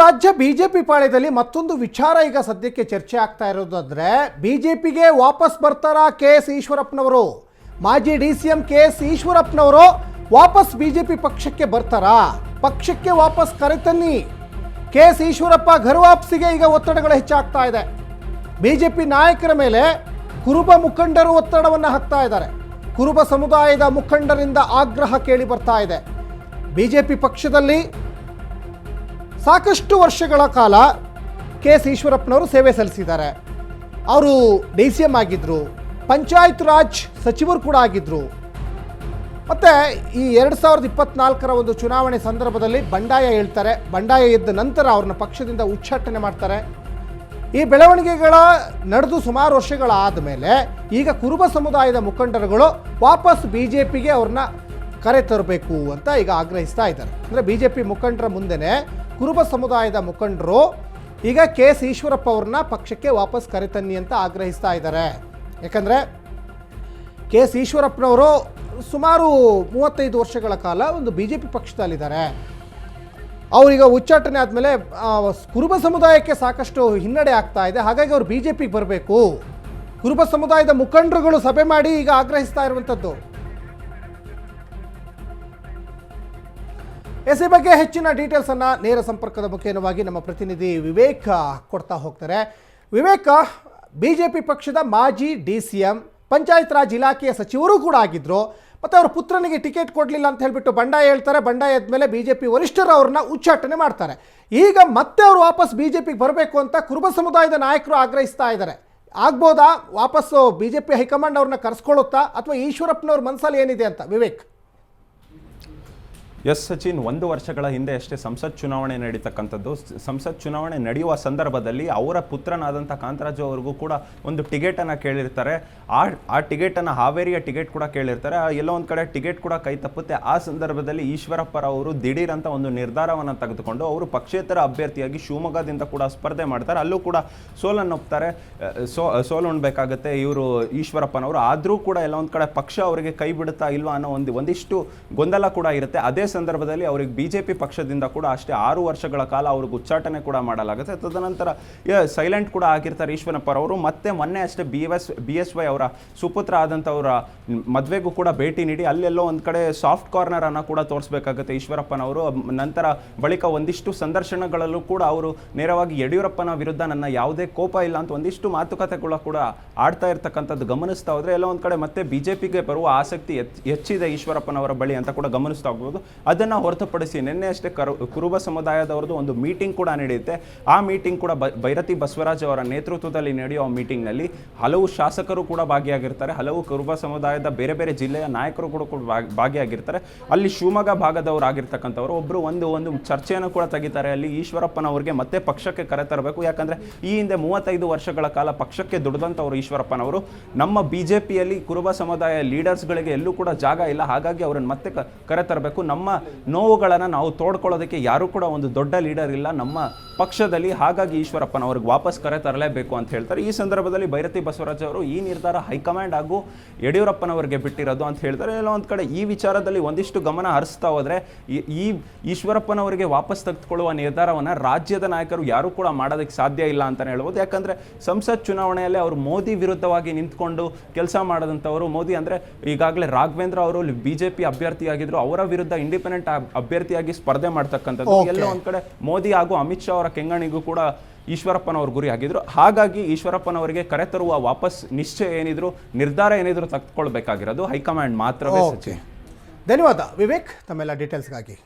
ರಾಜ್ಯ ಬಿಜೆಪಿ ಪಾಳ್ಯದಲ್ಲಿ ಮತ್ತೊಂದು ವಿಚಾರ ಈಗ ಸದ್ಯಕ್ಕೆ ಚರ್ಚೆ ಆಗ್ತಾ ಇರೋದಾದ್ರೆ, ಬಿಜೆಪಿಗೆ ವಾಪಸ್ ಬರ್ತಾರಾ ಕೆ ಎಸ್ ಈಶ್ವರಪ್ಪನವರು. ಮಾಜಿ D C M K S ಈಶ್ವರಪ್ಪನವರು ವಾಪಸ್ ಬಿಜೆಪಿ ಪಕ್ಷಕ್ಕೆ ಬರ್ತಾರಾ? ಪಕ್ಷಕ್ಕೆ ವಾಪಸ್ ಕರೆತನ್ನಿ ಕೆ ಎಸ್ ಈಶ್ವರಪ್ಪ ಘರ್ವಾಪ್ಸಿಗೆ ಈಗ ಒತ್ತಡಗಳು ಹೆಚ್ಚಾಗ್ತಾ ಇದೆ. ಬಿಜೆಪಿ ನಾಯಕರ ಮೇಲೆ ಕುರುಬ ಮುಖಂಡರು ಒತ್ತಡವನ್ನು ಹಾಕ್ತಾ ಇದ್ದಾರೆ. ಕುರುಬ ಸಮುದಾಯದ ಮುಖಂಡರಿಂದ ಆಗ್ರಹ ಕೇಳಿ ಬರ್ತಾ ಇದೆ. ಬಿಜೆಪಿ ಪಕ್ಷದಲ್ಲಿ ಸಾಕಷ್ಟು ವರ್ಷಗಳ ಕಾಲ ಕೆ ಎಸ್ ಈಶ್ವರಪ್ಪನವರು ಸೇವೆ ಸಲ್ಲಿಸಿದ್ದಾರೆ. ಅವರು ಡಿ ಸಿ ಎಂ ಆಗಿದ್ದರು ಪಂಚಾಯತ್ ರಾಜ್ ಸಚಿವರು ಕೂಡ ಆಗಿದ್ದರು ಮತ್ತು ಈ ಎರಡು ಸಾವಿರದ ಇಪ್ಪತ್ನಾಲ್ಕರ ಒಂದು ಚುನಾವಣೆ ಸಂದರ್ಭದಲ್ಲಿ ಬಂಡಾಯ ಹೇಳ್ತಾರೆ. ಬಂಡಾಯ ಎದ್ದ ನಂತರ ಅವ್ರನ್ನ ಪಕ್ಷದಿಂದ ಉಚ್ಚಾಟನೆ ಮಾಡ್ತಾರೆ. ಈ ಬೆಳವಣಿಗೆಗಳ ನಡೆದು ಸುಮಾರು ವರ್ಷಗಳಾದ ಮೇಲೆ ಈಗ ಕುರುಬ ಸಮುದಾಯದ ಮುಖಂಡರುಗಳು ವಾಪಸ್ ಬಿ ಜೆ ಪಿಗೆ ಅವ್ರನ್ನ ಕರೆ ತರಬೇಕು ಅಂತ ಈಗ ಆಗ್ರಹಿಸ್ತಾ ಇದ್ದಾರೆ. ಅಂದರೆ ಬಿ ಜೆ ಪಿ ಮುಖಂಡರ ಮುಂದೆನೇ ಕುರುಬ ಸಮುದಾಯದ ಮುಖಂಡರು ಈಗ ಕೆ ಎಸ್ ಈಶ್ವರಪ್ಪ ಅವ್ರನ್ನ ಪಕ್ಷಕ್ಕೆ ವಾಪಸ್ ಕರೆತನ್ನಿ ಅಂತ ಆಗ್ರಹಿಸ್ತಾ ಇದ್ದಾರೆ. ಯಾಕಂದರೆ ಕೆ ಎಸ್ ಈಶ್ವರಪ್ಪನವರು ಸುಮಾರು ಮೂವತ್ತೈದು ವರ್ಷಗಳ ಕಾಲ ಒಂದು ಬಿ ಜೆ ಪಿ ಪಕ್ಷದಲ್ಲಿದ್ದಾರೆ. ಅವರೀಗ ಉಚ್ಚಾಟನೆ ಆದಮೇಲೆ ಕುರುಬ ಸಮುದಾಯಕ್ಕೆ ಸಾಕಷ್ಟು ಹಿನ್ನಡೆ ಆಗ್ತಾ ಇದೆ. ಹಾಗಾಗಿ ಅವರು ಬಿ ಜೆ ಪಿಗೆ ಬರಬೇಕು. ಕುರುಬ ಸಮುದಾಯದ ಮುಖಂಡರುಗಳು ಸಭೆ ಮಾಡಿ ಈಗ ಆಗ್ರಹಿಸ್ತಾ ಇರುವಂಥದ್ದು ಎಸ್ ಬಗ್ಗೆ ಹೆಚ್ಚಿನ ಡೀಟೇಲ್ಸ್ ಅನ್ನ ನೇರ ಸಂಪರ್ಕದ ಮುಖೇನವಾಗಿ ನಮ್ಮ ಪ್ರತಿನಿಧಿ ವಿವೇಕ್ ಕೊಡ್ತಾ ಹೋಗ್ತಾರೆ. ವಿವೇಕ್, ಬಿಜೆಪಿ ಪಕ್ಷದ ಮಾಜಿ D C M, Panchayat Raj ಇಲಾಖೆಯ ಸಚಿವರು ಕೂಡ ಆಗಿದ್ರು. ಮತ್ತೆ ಅವ್ರ ಪುತ್ರನಿಗೆ ಟಿಕೆಟ್ ಕೊಡಲಿಲ್ಲ ಅಂತ ಹೇಳಿಬಿಟ್ಟು ಬಂಡಾಯ ಹೇಳ್ತಾರೆ. ಬಂಡಾಯ ಎದ್ಮೇಲೆ ಬಿಜೆಪಿ ವರಿಷ್ಠರು ಅವ್ರನ್ನ ಉಚ್ಚಾಟನೆ ಮಾಡ್ತಾರೆ. ಈಗ ಮತ್ತೆ ಅವರು ವಾಪಸ್ ಬಿಜೆಪಿಗೆ ಬರಬೇಕು ಅಂತ ಕುರುಬ ಸಮುದಾಯದ ನಾಯಕರು ಆಗ್ರಹಿಸ್ತಾ ಇದ್ದಾರೆ. ಆಗ್ಬೋದಾ? ವಾಪಸ್ಸು ಬಿಜೆಪಿ ಹೈಕಮಾಂಡ್ ಅವ್ರನ್ನ ಕರೆಸ್ಕೊಳ್ಳುತ್ತಾ? ಅಥವಾ ಈಶ್ವರಪ್ಪನವ್ರ ಮನಸ್ಸಲ್ಲಿ ಏನಿದೆ ಅಂತ? ವಿವೇಕ್. ಎಸ್ ಸಚಿನ್ ಒಂದು ವರ್ಷಗಳ ಹಿಂದೆ ಅಷ್ಟೇ ಸಂಸತ್ ಚುನಾವಣೆ ನಡೀತಕ್ಕಂಥದ್ದು. ಸಂಸತ್ ಚುನಾವಣೆ ನಡೆಯುವ ಸಂದರ್ಭದಲ್ಲಿ ಅವರ ಪುತ್ರನಾದಂಥ ಕಾಂತರಾಜು ಅವ್ರಿಗೂ ಕೂಡ ಒಂದು ಟಿಕೆಟನ್ನು ಕೇಳಿರ್ತಾರೆ. ಆ ಆ ಟಿಕೆಟನ್ನು ಹಾವೇರಿಯ ಟಿಕೆಟ್ ಕೂಡ ಕೇಳಿರ್ತಾರೆ. ಎಲ್ಲೋ ಒಂದು ಕಡೆ ಟಿಕೆಟ್ ಕೂಡ ಕೈ ತಪ್ಪುತ್ತೆ. ಆ ಸಂದರ್ಭದಲ್ಲಿ ಈಶ್ವರಪ್ಪರವರು ದಿಢೀರಂತ ಒಂದು ನಿರ್ಧಾರವನ್ನು ತೆಗೆದುಕೊಂಡು ಅವರು ಪಕ್ಷೇತರ ಅಭ್ಯರ್ಥಿಯಾಗಿ ಶಿವಮೊಗ್ಗದಿಂದ ಕೂಡ ಸ್ಪರ್ಧೆ ಮಾಡ್ತಾರೆ. ಅಲ್ಲೂ ಕೂಡ ಸೋಲನ್ನು ಒಪ್ತಾರೆ. ಸೋ ಸೋಲು ಉಣ್ಬೇಕಾಗತ್ತೆ. ಇವರು ಈಶ್ವರಪ್ಪನವರು. ಆದರೂ ಕೂಡ ಎಲ್ಲ ಒಂದು ಕಡೆ ಪಕ್ಷ ಅವರಿಗೆ ಕೈ ಬಿಡುತ್ತಾ ಇಲ್ವಾ ಅನ್ನೋ ಒಂದು, ಒಂದಿಷ್ಟು ಗೊಂದಲ ಕೂಡ ಇರುತ್ತೆ. ಅದೇ ಸಂದರ್ಭದಲ್ಲಿ ಅವರಿಗೆ ಬಿ ಜೆ ಪಿ ಪಕ್ಷದಿಂದ ಕೂಡ ಅಷ್ಟೇ ಆರು ವರ್ಷಗಳ ಕಾಲ ಅವ್ರಿಗೆ ಉಚ್ಚಾಟನೆ ಕೂಡ ಮಾಡಲಾಗುತ್ತೆ. ತದನಂತರ ಸೈಲೆಂಟ್ ಕೂಡ ಆಗಿರ್ತಾರೆ ಈಶ್ವರಪ್ಪರವರು ಮತ್ತೆ ಮೊನ್ನೆ ಅಷ್ಟೇ B S B S Y ಅವರ ಸುಪುತ್ರ ಆದಂಥವರ ಮದುವೆಗೂ ಕೂಡ ಭೇಟಿ ನೀಡಿ ಅಲ್ಲೆಲ್ಲೋ ಒಂದು ಕಡೆ ಸಾಫ್ಟ್ ಕಾರ್ನರ್ ಅನ್ನು ಕೂಡ ತೋರಿಸ್ಬೇಕಾಗುತ್ತೆ ಈಶ್ವರಪ್ಪನವರು. ನಂತರ ಬಳಿಕ ಒಂದಿಷ್ಟು ಸಂದರ್ಶನಗಳಲ್ಲೂ ಕೂಡ ಅವರು ನೇರವಾಗಿ ಯಡಿಯೂರಪ್ಪನ ವಿರುದ್ಧ ನನ್ನ ಯಾವುದೇ ಕೋಪ ಇಲ್ಲ ಅಂತ ಒಂದಿಷ್ಟು ಮಾತುಕತೆಗಳು ಕೂಡ ಆಡ್ತಾ ಇರ್ತಕ್ಕಂಥದ್ದು ಗಮನಿಸ್ತಾ ಹೋದರೆ ಎಲ್ಲ ಒಂದು ಕಡೆ ಮತ್ತೆ ಬಿಜೆಪಿಗೆ ಬರುವ ಆಸಕ್ತಿ ಹೆಚ್ಚಿದೆ ಈಶ್ವರಪ್ಪನವರ ಬಳಿ ಅಂತ ಕೂಡ ಗಮನಿಸ್ತಾ ಹೋಗ್ಬೋದು. ಅದನ್ನು ಹೊರತುಪಡಿಸಿ ನಿನ್ನೆ ಅಷ್ಟೇ ಕರು, ಕುರುಬ ಸಮುದಾಯದವ್ರದ್ದು ಒಂದು ಮೀಟಿಂಗ್ ಕೂಡ ನಡೆಯುತ್ತೆ. ಆ ಮೀಟಿಂಗ್ ಕೂಡ ಬ- ಭೈರತಿ ಬಸವರಾಜ್ ಅವರ ನೇತೃತ್ವದಲ್ಲಿ ನಡೆಯುವ ಮೀಟಿಂಗ್ನಲ್ಲಿ ಹಲವು ಶಾಸಕರು ಕೂಡ ಭಾಗಿಯಾಗಿರ್ತಾರೆ. ಹಲವು ಕುರುಬ ಸಮುದಾಯದ ಬೇರೆ ಬೇರೆ ಜಿಲ್ಲೆಯ ನಾಯಕರು ಕೂಡ ಕೂಡ ಭಾಗ್- ಭಾಗಿಯಾಗಿರ್ತಾರೆ. ಅಲ್ಲಿ ಶಿವಮೊಗ್ಗ ಭಾಗದವರು ಆಗಿರ್ತಕ್ಕಂಥವ್ರು ಒಬ್ಬರು ಒಂದು ಒಂದು ಚರ್ಚೆಯನ್ನು ಕೂಡ ತೆಗಿತಾರೆ. ಅಲ್ಲಿ ಈಶ್ವರಪ್ಪನವರಿಗೆ ಮತ್ತೆ ಪಕ್ಷಕ್ಕೆ ಕರೆತರಬೇಕು ಯಾಕಂದರೆ ಈ ಹಿಂದೆ ಮೂವತ್ತೈದು ವರ್ಷಗಳ ಕಾಲ ಪಕ್ಷಕ್ಕೆ ದುಡಿದಂಥವ್ರು ಈಶ್ವರಪ್ಪನವರು. ನಮ್ಮ ಬಿ ಜೆ ಪಿಯಲ್ಲಿ ಕುರುಬ ಸಮುದಾಯ ಲೀಡರ್ಸ್ಗಳಿಗೆ ಎಲ್ಲೂ ಕೂಡ ಜಾಗ ಇಲ್ಲ. ಹಾಗಾಗಿ ಅವರನ್ನು ಮತ್ತೆ ಕರೆತರಬೇಕು ನಮ್ಮ ನೋವುಗಳನ್ನು ನಾವು ತೋಡ್ಕೊಳ್ಳೋದಕ್ಕೆ ಯಾರೂ ಕೂಡ ಒಂದು ದೊಡ್ಡ ಲೀಡರ್ ಇಲ್ಲ. ನಮ್ಮ ಪಕ್ಷದಲ್ಲಿ ಹಾಗಾಗಿ ಈಶ್ವರಪ್ಪನ ಅವ್ರಿಗೆ ವಾಪಸ್ ಕರೆ ತರಲೇಬೇಕು ಅಂತ ಹೇಳ್ತಾರೆ. ಈ ಸಂದರ್ಭದಲ್ಲಿ ಭೈರತಿ ಬಸವರಾಜ್ ಅವರು ಈ ನಿರ್ಧಾರ ಹೈಕಮಾಂಡ್ ಹಾಗೂ ಯಡಿಯೂರಪ್ಪನವರಿಗೆ ಬಿಟ್ಟಿರೋದು ಅಂತ ಹೇಳ್ತಾರೆ. ಎಲ್ಲ ಒಂದು ಕಡೆ ಈ ವಿಚಾರದಲ್ಲಿ ಒಂದಿಷ್ಟು ಗಮನ ಹರಿಸ್ತಾ ಹೋದರೆ ಈ- ಈಶ್ವರಪ್ಪನವರಿಗೆ ವಾಪಸ್ ತೆಗೆದುಕೊಳ್ಳುವ ನಿರ್ಧಾರವನ್ನು ರಾಜ್ಯದ ನಾಯಕರು ಯಾರೂ ಕೂಡ ಮಾಡೋದಕ್ಕೆ ಸಾಧ್ಯ ಇಲ್ಲ ಅಂತಲೇ ಹೇಳ್ಬೋದು. ಯಾಕಂದ್ರೆ ಸಂಸತ್ ಚುನಾವಣೆಯಲ್ಲಿ ಅವರು ಮೋದಿ ವಿರುದ್ಧವಾಗಿ ನಿಂತ್ಕೊಂಡು ಕೆಲಸ ಮಾಡಿದಂಥವರು, ಮೋದಿ ಅಂದ್ರೆ ಈಗಾಗಲೇ ರಾಘವೇಂದ್ರ ಅವರು, ಬಿಜೆಪಿ ಅಭ್ಯರ್ಥಿಯಾಗಿದ್ರು, ಅವರ ವಿರುದ್ಧ ಇಂಡಿಪೆಂಡೆಂಟ್ ಅಭ್ಯರ್ಥಿಯಾಗಿ ಸ್ಪರ್ಧೆ ಮಾಡ್ತಕ್ಕಂಥದ್ದು. ಎಲ್ಲ ಒಂದ್ ಕಡೆ ಮೋದಿ ಹಾಗೂ ಅಮಿತ್ ಶಾ ಅವರ ಕೆಂಗಣಿಗೂ ಕೂಡ ಈಶ್ವರಪ್ಪನವ್ರ ಗುರಿ ಆಗಿದ್ರು. ಹಾಗಾಗಿ ಈಶ್ವರಪ್ಪನವರಿಗೆ ಕರೆತರುವ ವಾಪಸ್ ನಿಶ್ಚಯ ಏನಿದ್ರು ನಿರ್ಧಾರ ಏನಿದ್ರು ತಕ್ಕೊಳ್ಬೇಕಾಗಿರೋದು ಹೈಕಮಾಂಡ್ ಮಾತ್ರವೇ ಸಚಿ ಸಚಿನ್ ಧನ್ಯವಾದ. ವಿವೇಕ್ ತಮ್ಮೆಲ್ಲ ಡೀಟೇಲ್ಸ್ಗಾಗಿ